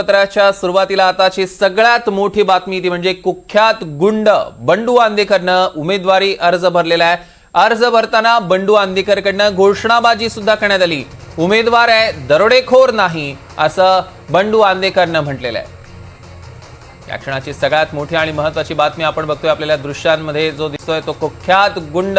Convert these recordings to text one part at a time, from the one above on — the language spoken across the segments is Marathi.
सत्राच्या सुरुवातीला आताची सगळ्यात मोठी बातमी ती म्हणजे कुख्यात गुंड बंडू आंदेकरनं उमेदवारी अर्ज भरलेला आहे. अर्ज भरताना बंडू आंदेकरकडनं घोषणाबाजी सुद्धा करण्यात आली. उमेदवार आहे दरोडेखोर नाही असं बंडू आंदेकरनं म्हटलेलं आहे. या क्षणाची सगळ्यात मोठी आणि महत्वाची बातमी आपण बघतोय आपल्याला दृश्यांमध्ये जो दिसतोय तो कुख्यात गुंड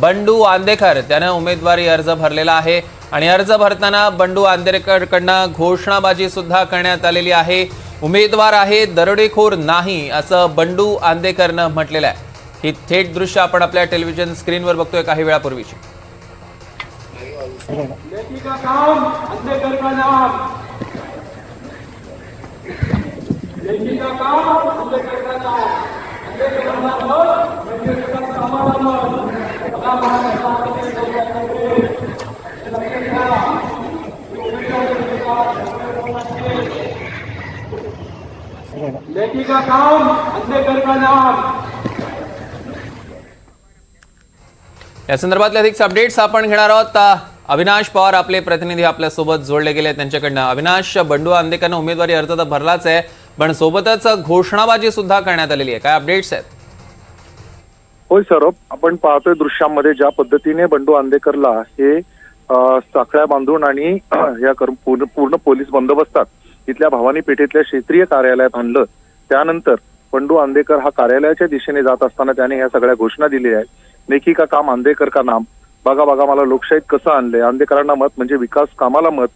बंडू आंदेकर त्यानं उमेदवारी अर्ज भरलेला आहे. आणि अर्ज भरताना बंडू आंदेकरकडनं घोषणाबाजी सुद्धा करण्यात आलेली आहे. उमेदवार आहे दरोडेखोर नाही असं बंडू आंदेकरनं म्हटलेलं आहे. ही थेट दृश्य आपण आपल्या टेलिव्हिजन स्क्रीनवर बघतोय काही वेळापूर्वीची. का काम अंधेकर का नाम बेटी का काम नाम अंधेकर का नाम। या संदर्भातले अधिक अपडेट्स आपण घेणार आहोत. अविनाश पवार आपले प्रतिनिधी आपल्यासोबत जोडले गेले त्यांच्याकडनं. अविनाश बंडू आंदेकरनं उमेदवारी अर्ज तर भरलाच आहे पण सोबतच घोषणाबाजी सुद्धा करण्यात आलेली आहे. काय अपडेट्स आहेत? होय सौरभ. आपण पाहतोय दृश्यामध्ये ज्या पद्धतीने बंडू आंदेकरला हे साखळ्या बांधून आणि या कर- पूर्ण पूर्ण पोलीस बंदोबस्तात इथल्या भवानी पेठेतल्या क्षेत्रीय कार्यालयात आणलं. त्यानंतर पंडू आंदेकर हा कार्यालयाच्या दिशेने जात असताना त्याने ह्या सगळ्या घोषणा दिल्या आहेत. नेकी का काम आंदेकर का नाम? बघा बघा मला लोकशाहीत कसं आणलंय? आंदेकरांना मत म्हणजे विकास कामाला मत.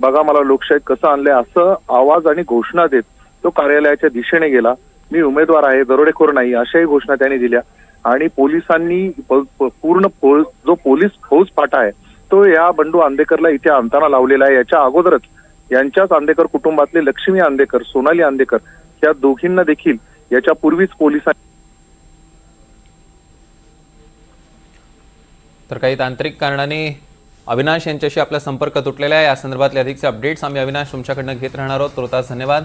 बघा मला लोकशाहीत कसं आणलंय? असं आवाज आणि घोषणा देत तो कार्यालयाच्या दिशेने गेला. मी उमेदवार आहे दरोडेखोर नाही अशाही घोषणा त्यांनी दिल्या. आणि पोलिसांनी पूर्ण जो पोलीस फौज पाटा आहे तो या बंडू आंदेकरला इथे आणताना लावलेला आहे. याच्या अगोदरच यांच्याच आंदेकर कुटुंबातले लक्ष्मी आंदेकर सोनाली आंदेकर या दोघींना देखील याच्या पूर्वीच पोलिसांनी तर काही तांत्रिक कारणाने अविनाश यांच्याशी आपला संपर्क तुटलेला आहे. या संदर्भातले अधिकचे अपडेट्स आम्ही अविनाश तुमच्याकडनं घेत राहणार आहोत. तोतास धन्यवाद.